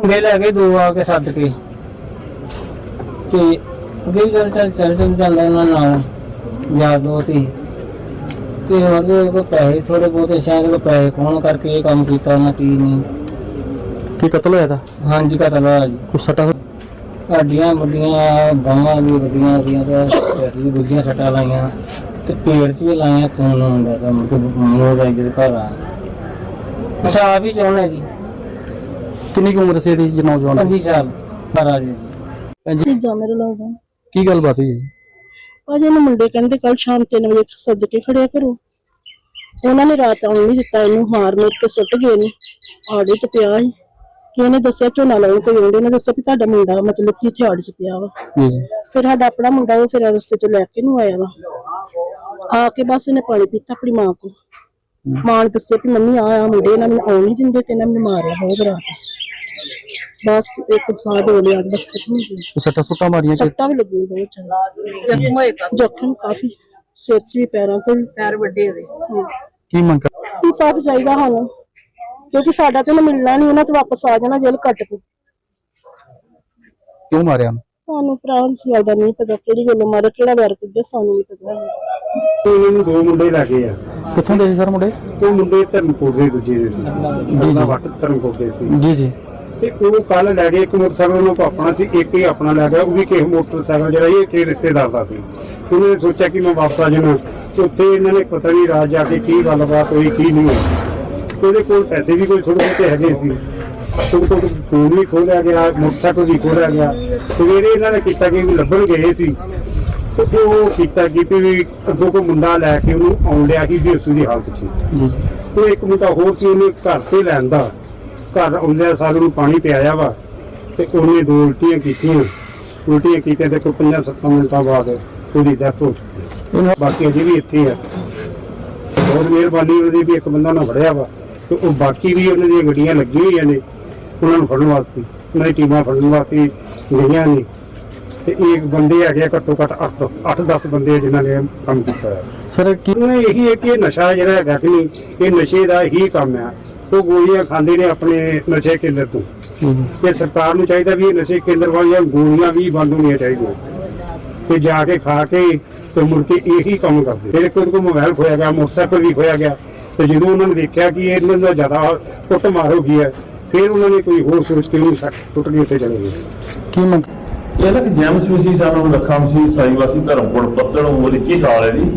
ਮੁੰਡੇ ਲੈ ਕੇ ਦੋ ਆ ਕੇ ਸੱਦ ਕੇ। ਤੇ ਅੱਗੇ ਵੀ ਚੱਲ ਚੱਲ ਚੱਲ ਚੱਲ ਜਾਂਦਾ ਉਹਨਾਂ ਨਾਲ ਯਾਰ ਦੋ ਤੇ ਤੇ ਉਹਦੇ ਕੋਲ ਪੈਸੇ ਥੋੜੇ ਬਹੁਤੇ ਸ਼ਾਇਦ ਕੋਈ ਪੈਸੇ ਕੌਣ ਕਰਕੇ ਇਹ ਕੰਮ ਕੀਤਾ ਉਹਨਾਂ ਕੀ ਨਹੀਂ। ਕੀ ਕਤਲ ਹੋਇਆ ਦਾ ਹਾਂਜੀ ਕਤਲ ਹੋਇਆ ਜੀ। ਕੁਛ ਸੱਟਾ ਹੱਡੀਆਂ ਵੱਡੀਆਂ ਬਾਹਾਂ ਵੀ ਵੱਡੀਆਂ ਵੱਡੀਆਂ ਤੇ ਸਿਰ ਵੀ ਗੁੱਜੀਆਂ ਸੱਟਾਂ ਲਾਈਆਂ। ਤੇ ਪੇਟ 'ਚ ਵੀ ਲਾਈਆਂ ਖੂਨ ਹੁੰਦਾ ਤਾਂ ਮੂੰਹ ਦਾ ਜਿਹਦੇ ਘਰ ਆ। ਪਛਾਣ ਵੀ ਚਾਹੁੰਦਾ ਜੀ। ਕਿੰਨੀ ਕੁ ਉਮਰ ਸੀ ਇਹਦੀ ਜੇ ਨੌਜਵਾਨ ਦੀ? 25 ਸਾਲ ਮਹਾਰਾਜ ਜੀ। ਭੈਣ ਜੀ ਮੇਰੇ ਲੱਗਦਾ ਕੀ ਗੱਲਬਾਤ ਹੋਈ ਹੈ ਜੀ? ਭਾਜੀ ਇਹਨੂੰ ਮੁੰਡੇ ਕਹਿੰਦੇ ਕੱਲ ਸ਼ਾਮ 3 ਵਜੇ ਸੱਦ ਕੇ ਖੜਿਆ ਕਰੋ। ਉਹਨਾਂ ਨੇ ਰਾਤ ਆਉਣ ਨਹੀਂ ਦਿੱਤਾ ਇਹਨੂੰ ਮਾਰ ਮੁਰ ਕੇ ਸੁੱਟ ਗਏ ਨੇ। ਆੜੇ ਚ ਪਿਆ ਸੀ। ਕਿ ਇਹਨੇ ਦੱਸਿਆ ਝੋਨਾ ਲਾਉਣ ਕੋਈ ਆਉਂਦੇ ਨੇ ਦੱਸਿਆ ਵੀ ਤੁਹਾਡਾ ਮੁੰਡਾ ਮਤਲਬ ਕਿ ਇੱਥੇ ਆੜੇ ਚ ਪਿਆ ਵਾ। ਜੀ। ਜੀ ਫਿਰ ਸਾਡਾ ਆਪਣਾ ਮੁੰਡਾ ਉਹ ਫਿਰ ਰਸਤੇ ਤੋਂ ਲੈ ਕੇ ਨੂੰ ਆਇਆ ਵਾ। ਆ ਕੇ ਬਸ ਇਹਨੇ ਪਾਣੀ ਪੀਤਾ ਆਪਣੀ ਮਾਂ ਕੋ ਮਾਂ ਨੇ ਦੱਸਿਆ ਵੀ ਮੰਮੀ ਆ ਆ ਮੁੰਡੇ ਇਹਨਾਂ ਨੂੰ ਆਉਣ ਨਹੀਂ ਦਿੰਦੇ ਤੇ ਇਹਨਾਂ ਨੇ ਮਾਰਿਆ ਬਹੁਤ ਰਾਤ। ਬਸ ਇੱਕ ਸਾਹ ਹੋ ਲਿਆ ਬਸ ਖਤਮ ਹੋ ਗਿਆ। ਸੱਟਾ ਸੁੱਟਾਂ ਮਾਰੀਆਂ ਕਿ ਸੱਟਾਂ ਵੀ ਲੱਗੀਆਂ ਬਹੁਤ ਜ਼ਿਆਦਾ। ਜ਼ਖਮ ਹੋਏਗਾ ਜ਼ਖਮ ਕਾਫੀ ਸਿਰ 'ਚ ਵੀ ਪੈਰਾਂ ਤੇ ਵੀ। ਪੈਰ ਵੱਡੇ ਹੋਏ। ਕੀ ਮੰਗ ਕਰ ਇਨਸਾਫ ਚਾਹੀਦਾ ਸਾਨੂੰ ਕਿਉਂਕਿ ਸਾਡਾ ਤੇ ਨਾ ਮਿਲਣਾ ਨਹੀਂ ਉਹਨਾਂ ਤੇ ਵਾਪਸ ਆ ਜਾਣਾ ਜੇਲ੍ਹ ਕੱਟ ਕੇ। ਕਿਉਂ ਮਾਰਿਆ? ਸਾਨੂੰ ਭਰਾ ਇਸ ਗੱਲ ਦਾ ਨਹੀਂ ਪਤਾ ਕਿਹੜੀ ਗੱਲੋਂ ਮਾਰਿਆ ਕਿਹੜਾ ਵੈਰ ਕੱਢਿਆ ਸਾਨੂੰ ਨਹੀਂ ਪਤਾ। ਇਹਨੂੰ ਦੋ ਮੁੰਡੇ ਲੱਗੇ ਆ। ਕਿੱਥੋਂ ਦੇ ਸੀ ਸਰ ਮੁੰਡੇ? ਉਹ ਮੁੰਡੇ ਧਰਮਕੋਟ ਦੇ ਦੂਜੇ ਦੇ ਸੀ। ਜੀ ਜੀ। ਵੱਟ ਧਰਮਕੋਟ ਦੇ ਸੀ। ਜੀ ਜੀ। ਤੇ ਉਹ ਕੱਲ ਲੈ ਗਏ ਇੱਕ ਮੋਟਰਸਾਈਕਲ ਉਹਨੂੰ ਆਪਣਾ ਸੀ ਇੱਕ ਹੀ ਆਪਣਾ ਲੈ ਗਿਆ ਉਹ ਵੀ ਕਿਸੇ ਮੋਟਰਸਾਈਕਲ ਜਿਹੜਾ ਇਹ ਕਿਸੇ ਰਿਸ਼ਤੇਦਾਰ ਦਾ ਸੀ। ਉਹਨੇ ਸੋਚਿਆ ਕਿ ਮੈਂ ਵਾਪਸ ਆ ਜਾਣਾ। ਤੇ ਉੱਥੇ ਇਹਨਾਂ ਨੇ ਪਤਾ ਨਹੀਂ ਰਾਤ ਜਾ ਕੇ ਕੀ ਗੱਲਬਾਤ ਹੋਈ ਕੀ ਨਹੀਂ ਹੋਈ। ਉਹਦੇ ਕੋਲ ਪੈਸੇ ਵੀ ਕੋਈ ਥੋੜੇ ਬਹੁਤੇ ਹੈਗੇ ਸੀ। ਉਹਦੇ ਕੋਲ ਫੋਨ ਵੀ ਖੋਲਿਆ ਗਿਆ ਮੋਟਰਸਾਈਕਲ ਵੀ ਖੋਲਿਆ ਗਿਆ। ਸਵੇਰੇ ਇਹਨਾਂ ਨੇ ਕੀਤਾ ਕਿ ਵੀ ਲੱਭਣ ਗਏ ਸੀ ਤੇ ਉਹ ਕੀਤਾ ਕਿ ਵੀ ਅੱਗੋਂ ਕੋ ਮੁੰਡਾ ਲੈ ਕੇ ਉਹਨੂੰ ਆਉਣ ਲਿਆ ਸੀ ਬੇਸੂ ਦੀ ਹਾਲਤ 'ਚ ਤੇ ਇੱਕ ਮੁੰਡਾ ਹੋਰ ਸੀ ਉਹਨੇ ਘਰ ਤੇ ਲੈਂਦਾ ਘਰ ਆਉਂਦਿਆਂ ਸਾਰ ਉਹਨੂੰ ਪਾਣੀ ਪਿਆਇਆ ਵਾ ਤੇ ਉਹਨੇ ਦੋ ਉਲਟੀਆਂ ਕੀਤੀਆਂ। ਉਲਟੀਆਂ ਕੀਤੀਆਂ ਤੇ ਕੋਈ 5-7 ਮਿੰਟਾਂ ਬਾਅਦ ਉਹਦੀ ਡੈਥ ਹੋ ਚੁੱਕੀ ਬਾਕੀ ਅਜੇ ਵੀ ਇੱਥੇ ਆ ਬਹੁਤ ਮਿਹਰਬਾਨੀ ਉਹਦੀ ਵੀ ਇੱਕ ਬੰਦਾ ਨਾ ਫੜਿਆ ਵਾ ਤੇ ਉਹ ਬਾਕੀ ਵੀ ਉਹਨਾਂ ਦੀਆਂ ਗੱਡੀਆਂ ਲੱਗੀਆਂ ਹੋਈਆਂ ਨੇ ਉਹਨਾਂ ਨੂੰ ਫੜਨ ਵਾਸਤੇ। ਉਹਨਾਂ ਦੀ ਟੀਮਾਂ ਫੜਨ ਵਾਸਤੇ ਗਈਆਂ ਨੇ। ਤੇ ਇਹ ਬੰਦੇ ਹੈਗੇ ਘੱਟੋ ਘੱਟ 8-10 ਬੰਦੇ ਜਿਨ੍ਹਾਂ ਨੇ ਕੰਮ ਕੀਤਾ ਹੈ ਸਰ ਕੀ ਇਹੀ ਹੈ ਕਿ ਨਸ਼ਾ ਜਿਹੜਾ ਹੈਗਾ ਕਿ ਨਹੀਂ ਇਹ ਨਸ਼ੇ ਦਾ ਹੀ ਕੰਮ ਆ। ਉਹ ਗੋਲੀਆਂ ਖਾਂਦੇ ਨੇ ਆਪਣੇ ਨਸ਼ੇ ਕੇਂਦਰ ਤੋਂ। ਤੇ ਸਰਕਾਰ ਨੂੰ ਚਾਹੀਦਾ ਵੀ ਇਹ ਨਸ਼ੇ ਕੇਂਦਰ ਵਾਲੀਆਂ ਗੋਲੀਆਂ ਵੀ ਬੰਦ ਹੋਣੀਆਂ ਚਾਹੀਦੀਆਂ। ਤੇ ਜਾ ਕੇ ਖਾ ਕੇ ਤੇ ਮੁੜ ਕੇ ਇਹੀ ਕੰਮ ਕਰਦੇ। ਜਿਹੜੇ ਕੋਈ ਕੋ ਮੋਬਾਈਲ ਖੋਇਆ ਗਿਆ ਮੋਟਰਸਾਈਕਲ ਵੀ ਖੋਇਆ ਗਿਆ। ਤੇ ਜਦੋਂ ਉਹਨਾਂ ਨੇ ਦੇਖਿਆ ਕਿ ਇਹਨਾਂ ਦਾ ਜ਼ਿਆਦਾ ਕੁੱਟ ਮਾਰ ਹੋ ਗਈ ਹੈ ਫਿਰ ਉਹਨਾਂ ਨੇ ਕੋਈ ਹੋਰ ਸੋਚ ਕੇ ਉਹਨੂੰ ਸੱਟ ਟੁੱਟ ਕੇ ਉੱਥੇ ਚਲੇ ਗਏ। ਕੀ ਮੰਗ ਇਹ ਕਿ ਜੈਮਸ ਵੀ ਸੀ ਸਾਨੂੰ ਲੱਖਾਂ ਸੀ ਸਾਈਵਾਸੀ ਧਰਮਪੁਰ ਪੱਤਣ ਉਮਰ 21 ਸਾਲ ਹੈ ਜੀ?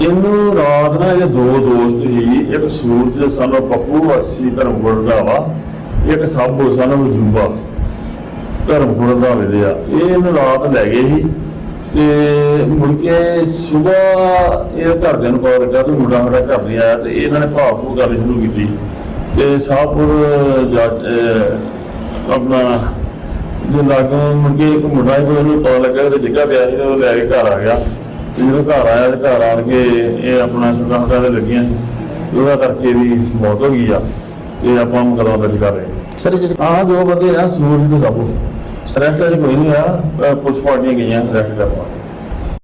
ਇਹਨੂੰ ਰਾਤ ਨਾ ਇਹ ਦੋ ਦੋਸਤ ਸੀ, ਇੱਕ ਸੂਰਜ ਸਾਨੂੰ ਪੱਪੂ ਵਾਸੀ ਧਰਮਪੁਰ ਦਾ ਵਾ, ਇੱਕ ਸਾਬੋ ਸਾਨੂੰ ਜੂਬਾ ਧਰਮਪੁਰ ਦਾ ਵੇਲੇ ਇਹ ਇਹਨੂੰ ਰਾਤ ਲੈ ਗਏ ਸੀ ਤੇ ਮੁੜ ਕੇ ਸਵੇਰ ਇਹ ਘਰਦਿਆਂ ਨੂੰ ਪਤਾ ਲੱਗਾ ਕਿ ਮੁੰਡਾ ਸਾਡਾ ਘਰ ਨਹੀਂ ਆਇਆ ਤੇ ਇਹਨਾਂ ਨੇ ਭਾਵ ਭੂ ਗੱਲ ਸ਼ੁਰੂ ਕੀਤੀ। ਤੇ ਸਾਹਪੁਰ ਆਪਣਾ ਜੇ ਲਾਗੋਂ ਮੁੰਡੇ ਇੱਕ ਮੁੰਡਾ ਸੀ, ਉਹਨੂੰ ਪਤਾ ਲੱਗਾ ਕਿ ਡਿੱਗਾ ਪਿਆ ਸੀ ਉਹ ਲੈ ਕੇ ਘਰ ਆ ਗਿਆ। ਤੇ ਜਦੋਂ ਘਰ ਆਇਆ ਤੇ ਘਰ ਆਣ ਕੇ ਇਹ ਆਪਣਾ ਸੁਗਾਹਟਾ ਦੇ ਲੱਗੀਆਂ ਸੀ ਤੇ ਉਹਦਾ ਕਰਕੇ ਵੀ ਮੌਤ ਹੋ ਗਈ ਆ। ਇਹ ਆਪਾਂ ਮੁਕਦਮਾ ਦਰਜ ਕਰ ਰਹੇ ਹਾਂ। ਸਰ ਇਹ ਆਹ ਦੋ ਬੰਦੇ ਆ ਸੂਰਜ ਤੇ ਸਾਬੂ। ਸਰੈਕਟ ਅਜੇ ਕੋਈ ਨਹੀਂ ਆ। ਪੁਲਿਸ ਪਾਰਟੀਆਂ ਗਈਆਂ ਸਰੈਕਟ ਕਰਨ ਵਾਸਤੇ